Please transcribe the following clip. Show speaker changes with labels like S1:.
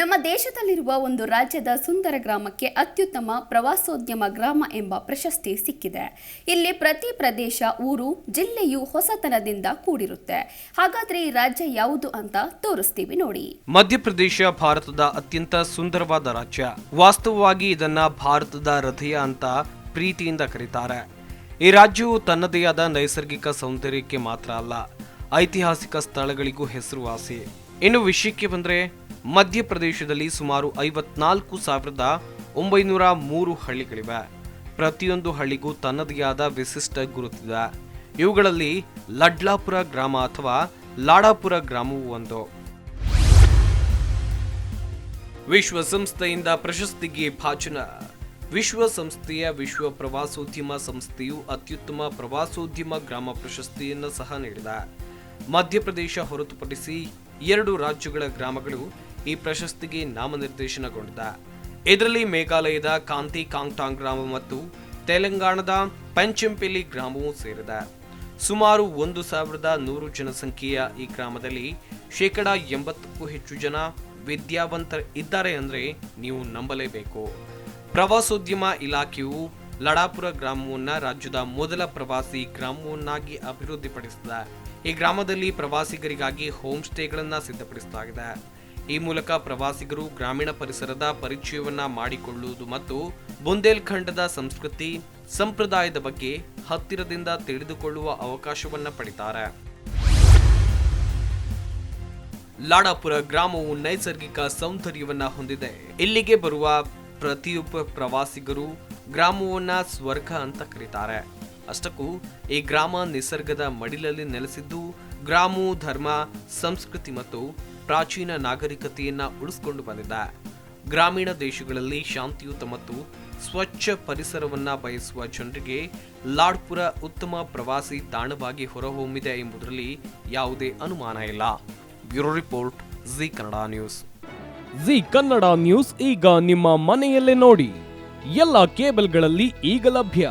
S1: ನಮ್ಮ ದೇಶದಲ್ಲಿರುವ ಒಂದು ರಾಜ್ಯದ ಸುಂದರ ಗ್ರಾಮಕ್ಕೆ ಅತ್ಯುತ್ತಮ ಪ್ರವಾಸೋದ್ಯಮ ಗ್ರಾಮ ಎಂಬ ಪ್ರಶಸ್ತಿ ಸಿಕ್ಕಿದೆ. ಇಲ್ಲಿ ಪ್ರತಿ ಪ್ರದೇಶ, ಊರು, ಜಿಲ್ಲೆಯು ಹೊಸತನದಿಂದ ಕೂಡಿರುತ್ತೆ. ಹಾಗಾದ್ರೆ ಈ ರಾಜ್ಯ ಯಾವುದು ಅಂತ ತೋರಿಸ್ತೀವಿ ನೋಡಿ.
S2: ಮಧ್ಯಪ್ರದೇಶ ಭಾರತದ ಅತ್ಯಂತ ಸುಂದರವಾದ ರಾಜ್ಯ. ವಾಸ್ತವವಾಗಿ ಇದನ್ನ ಭಾರತದ ಹೃದಯ ಅಂತ ಪ್ರೀತಿಯಿಂದ ಕರೀತಾರೆ. ಈ ರಾಜ್ಯವು ತನ್ನದೇ ಆದ ನೈಸರ್ಗಿಕ ಸೌಂದರ್ಯಕ್ಕೆ ಮಾತ್ರ ಅಲ್ಲ, ಐತಿಹಾಸಿಕ ಸ್ಥಳಗಳಿಗೂ ಹೆಸರುವಾಸಿ. ಇನ್ನು ವಿಷಯಕ್ಕೆ ಬಂದ್ರೆ ಮಧ್ಯಪ್ರದೇಶದಲ್ಲಿ ಸುಮಾರು ಐವತ್ನಾಲ್ಕು ಸಾವಿರದ ಒಂಬೈನೂರ ಮೂರು ಹಳ್ಳಿಗಳಿವೆ. ಪ್ರತಿಯೊಂದು ಹಳ್ಳಿಗೂ ತನ್ನದೇ ಆದ ವಿಶಿಷ್ಟ ಗುರುತಿದೆ. ಇವುಗಳಲ್ಲಿ ಲಡ್ಲಾಪುರ ಗ್ರಾಮ ಅಥವಾ ಲಾಡಾಪುರ ಗ್ರಾಮವೂ ಒಂದು. ವಿಶ್ವಸಂಸ್ಥೆಯಿಂದ ಪ್ರಶಸ್ತಿಗೆ ಭಾಜನ. ವಿಶ್ವಸಂಸ್ಥೆಯ ವಿಶ್ವ ಪ್ರವಾಸೋದ್ಯಮ ಸಂಸ್ಥೆಯು ಅತ್ಯುತ್ತಮ ಪ್ರವಾಸೋದ್ಯಮ ಗ್ರಾಮ ಪ್ರಶಸ್ತಿಯನ್ನು ಸಹ ನೀಡಿದೆ. ಮಧ್ಯಪ್ರದೇಶ ಹೊರತುಪಡಿಸಿ ಎರಡು ರಾಜ್ಯಗಳ ಗ್ರಾಮಗಳು ಈ ಪ್ರಶಸ್ತಿಗೆ ನಾಮನಿರ್ದೇಶನಗೊಂಡಿದೆ ಇದರಲ್ಲಿ ಮೇಘಾಲಯದ ಕಾಂತಿ ಕಾಂಗ್ಟಾಂಗ್ ಗ್ರಾಮ ಮತ್ತು ತೆಲಂಗಾಣದ ಪಂಚಂಪಿಲಿ ಗ್ರಾಮವೂ ಸೇರಿದೆ. ಸುಮಾರು ಒಂದು ಸಾವಿರದ ನೂರು ಜನಸಂಖ್ಯೆಯ ಈ ಗ್ರಾಮದಲ್ಲಿ ಶೇಕಡ ಎಂಬತ್ತಕ್ಕೂ ಹೆಚ್ಚು ಜನ ವಿದ್ಯಾವಂತ ಇದ್ದಾರೆ ಅಂದರೆ ನೀವು ನಂಬಲೇಬೇಕು. ಪ್ರವಾಸೋದ್ಯಮ ಇಲಾಖೆಯು ಲಡಾಪುರ ಗ್ರಾಮವನ್ನು ರಾಜ್ಯದ ಮೊದಲ ಪ್ರವಾಸಿ ಗ್ರಾಮವನ್ನಾಗಿ ಅಭಿವೃದ್ಧಿಪಡಿಸಿದೆ. ಈ ಗ್ರಾಮದಲ್ಲಿ ಪ್ರವಾಸಿಗರಿಗಾಗಿ ಹೋಮ್ ಸ್ಟೇಗಳನ್ನು ಸಿದ್ಧಪಡಿಸಲಾಗಿದೆ. ಈ ಮೂಲಕ ಪ್ರವಾಸಿಗರು ಗ್ರಾಮೀಣ ಪರಿಸರದ ಪರಿಚಯವನ್ನ ಮಾಡಿಕೊಳ್ಳುವುದು ಮತ್ತು ಬುಂದೇಲ್ಖಂಡದ ಸಂಸ್ಕೃತಿ, ಸಂಪ್ರದಾಯದ ಬಗ್ಗೆ ಹತ್ತಿರದಿಂದ ತಿಳಿದುಕೊಳ್ಳುವ ಅವಕಾಶವನ್ನ ಪಡಿತಾರೆ. ಲಾಡಾಪುರ ಗ್ರಾಮವು ನೈಸರ್ಗಿಕ ಸೌಂದರ್ಯವನ್ನ ಹೊಂದಿದೆ. ಇಲ್ಲಿಗೆ ಬರುವ ಪ್ರತಿಯೊಬ್ಬ ಪ್ರವಾಸಿಗರು ಗ್ರಾಮವನ್ನ ಸ್ವರ್ಗ ಅಂತ ಕರೀತಾರೆ. ಅಷ್ಟಕ್ಕೂ ಈ ಗ್ರಾಮ ನಿಸರ್ಗದ ಮಡಿಲಲ್ಲಿ ನೆಲೆಸಿದ್ದು ಗ್ರಾಮು ಧರ್ಮ, ಸಂಸ್ಕೃತಿ ಮತ್ತು ಪ್ರಾಚೀನ ನಾಗರಿಕತೆಯನ್ನ ಉಳಿಸಿಕೊಂಡು ಬಂದಿದೆ. ಗ್ರಾಮೀಣ ದೇಶಗಳಲ್ಲಿ ಶಾಂತಿಯುತ ಮತ್ತು ಸ್ವಚ್ಛ ಪರಿಸರವನ್ನ ಬಯಸುವ ಜನರಿಗೆ ಲಾಡ್ಪುರ ಉತ್ತಮ ಪ್ರವಾಸಿ ತಾಣವಾಗಿ ಹೊರಹೊಮ್ಮಿದೆ ಎಂಬುದರಲ್ಲಿ ಯಾವುದೇ ಅನುಮಾನ ಇಲ್ಲ. Bureau report, Zee Kannada news.
S3: Zee Kannada news ಈಗ ನಿಮ್ಮ ಮನೆಯಲ್ಲೇ ನೋಡಿ. ಎಲ್ಲ ಕೇಬಲ್ಗಳಲ್ಲಿ ಈಗ ಲಭ್ಯ.